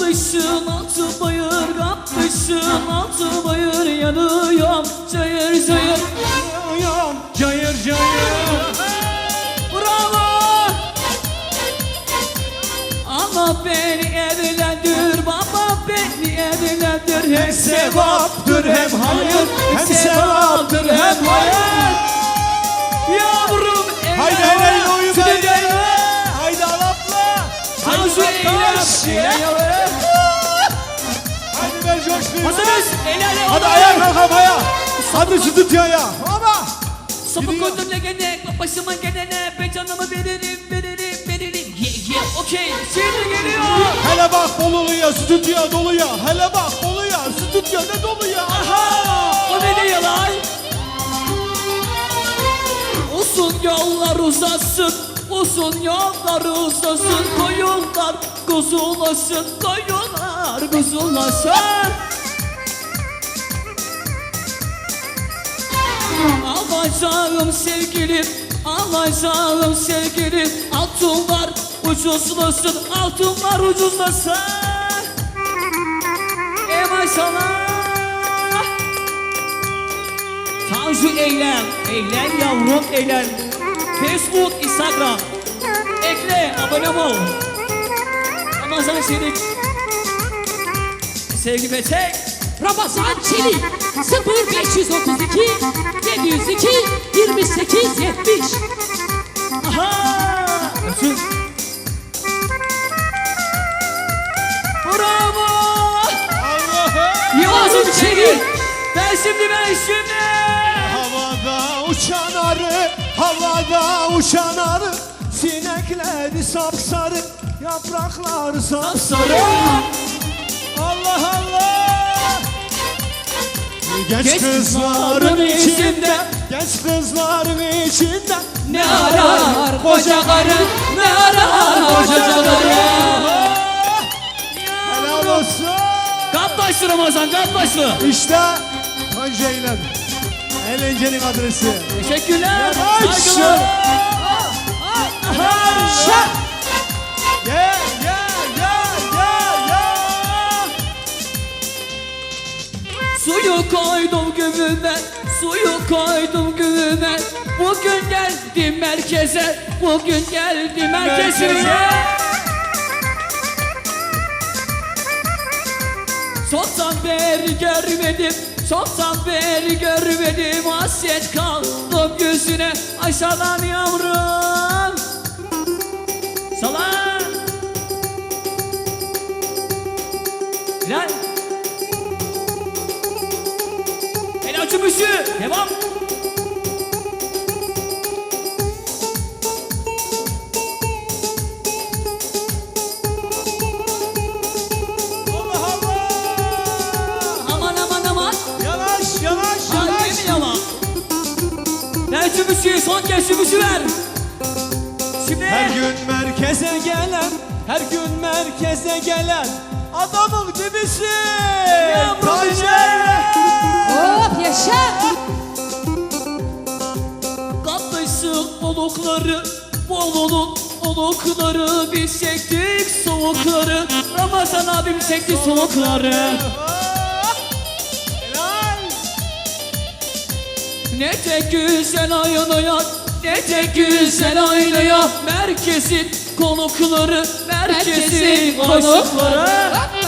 Kapmışım altı bayır Kapmışım altı bayır. Yanıyorum cayır cayır. Yanıyorum cayır cayır. Bravo! Allah beni evlendir Baba beni evlendir. Hem sevaptır hem hayır. Hem sevaptır hem hayır. Yavrum Haydi Haydi ver coşkuyu Hazırız el ele Hadi ayağa kalk havaya Hadi şu tut ya ya Baba. Sapık Gidiyor. öldürle gene Başıma gelene Ben canımı veririm veririm veririm. Yeah yeah okey. Şimdi geliyor. Hele bak Bolu'ya stüdyo dolu ya Hele bak Bolu'ya stüdyo ne dolu ya Aha o ne diyor lan Uzun yollar uzasın Uzun yollar uzasın Koyunlar kuzulasın Koyunlar kuzulasın. Alacağım sevgilim Alacağım sevgilim Altınlar ucuzlasın Altınlar ucuzlasın. E maşallah Tanju eylem Eylem yavrum eylem Facebook, Instagram. Ekle, abone ol. Ramazan Şerik Sevgi Petek Ramazan Çelik. 0532 702 28 70 Aha! Öpsün. Bravo! Allah'ım Yavrum Çelik. Ben şimdi ben şimdi. Havada uçan arı uçan arı Sinekleri sapsarı Yapraklar sapsarı. Sarı Allah Allah! Genç, Genç kızların içinde Genç kızların içinde. Ne arar koca karı Ne arar koca karı Helal olsun. Kap başlı Ramazan kap başlı İşte Tanju Eğlencenin adresi. Teşekkürler. Saygılar Suyu koydum güvüme Suyu koydum güvüme Bugün geldim merkeze Bugün geldim merkeze. Merkeze. Çoktan beri görmedim Çoktan beri görmedim. Hasret kaldım gözüne Aşağıdan yavrum Annemi yalan. Ver çubuşu son kez çubuşu ver. Şimdi Her gün merkeze gelen Her gün merkeze gelen Adamın Tanju bize. Eylem Hop yaşa. Katlaşsın olukları Bolu'nun olukları. Biz çektik soğukları. Ramazan abim çekti soğukları. Ne tek güzel oynuyor Ne tek güzel oynuyor Merkezin konukları Merkezin Merkezin konukları. Hop,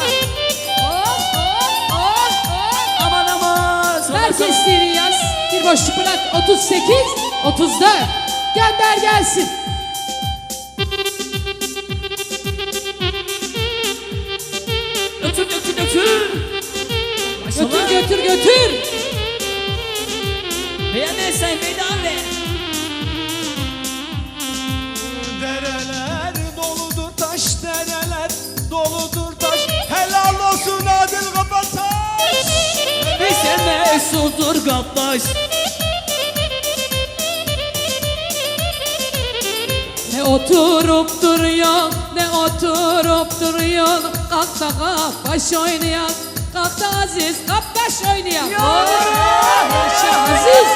sana Merkezleri yaz. Bir boşluk bırak. 38 34 Gönder gelsin. Götür götür götür. Götür götür götür. Beğenirsen bedava Dereler Bize mesudur kaptaş Ne oturup duruyor Ne oturup duruyor Kalk da kaptaş oynayan Kalk da Aziz kaptaş oynayan. Yaşa Aziz.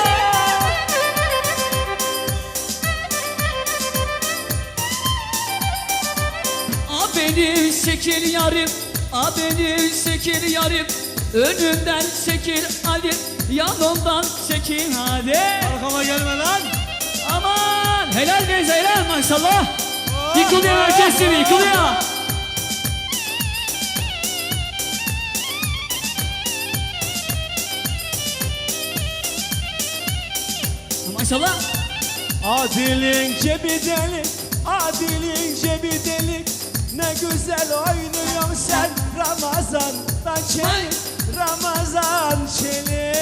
A benim şekil yarim A benim sekir yarim Önümden sekir Ali Yanımdan sekir hadi. Arkama gelme lan. Aman! Helal be helal maşallah. Yıkılıyor herkes gibi yıkılıyor. Maşallah. Adil'in cebi delik, Adil'in cebi delik. Ne güzel oynuyorsun sen Ramazan'dan çelik Ramazan çelik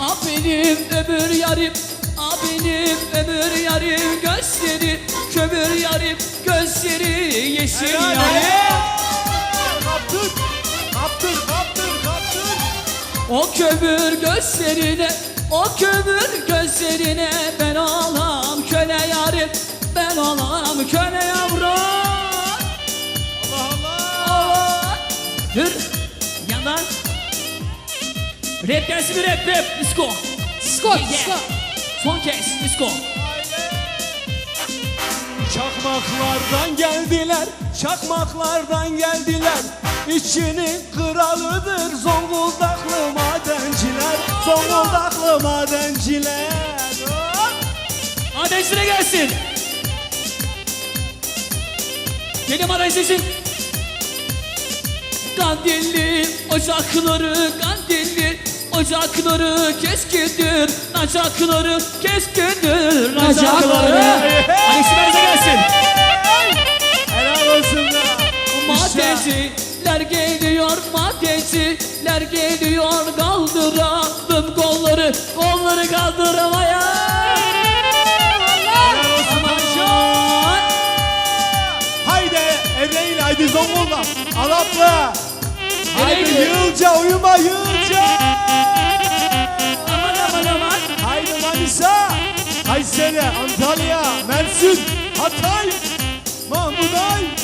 A benim ömür yarim A benim ömür yarim Gözleri kömür yarim Gözleri yeşil Helal yarim. Kaptır, kaptır, kaptır, kaptır. O kömür gözlerine O kömür gözlerine Ben Rap gelsin bir rap rap Disco Skor, Yeah, yeah. skor. Son kez disco Çakmaklardan geldiler, çakmaklardan geldiler İçinin kralıdır Zonguldaklı madenciler Zonguldaklı madenciler! Ateşine gelsin. Benim ateşim. Kandilli ocakları, kandilli ocakları keskindir. Nacakları keskindir. Nacakları. Ateşine gelsin. Helal olsun da Madenciler geliyor, madenciler geliyor. Kaldıralım kolları, kolları kaldıramaya. Helal olsun Aman. Haydi haydi Zonguldak Araplı Haydi yığılca uyuma yığılca Antalya Mersin Hatay Mahmuday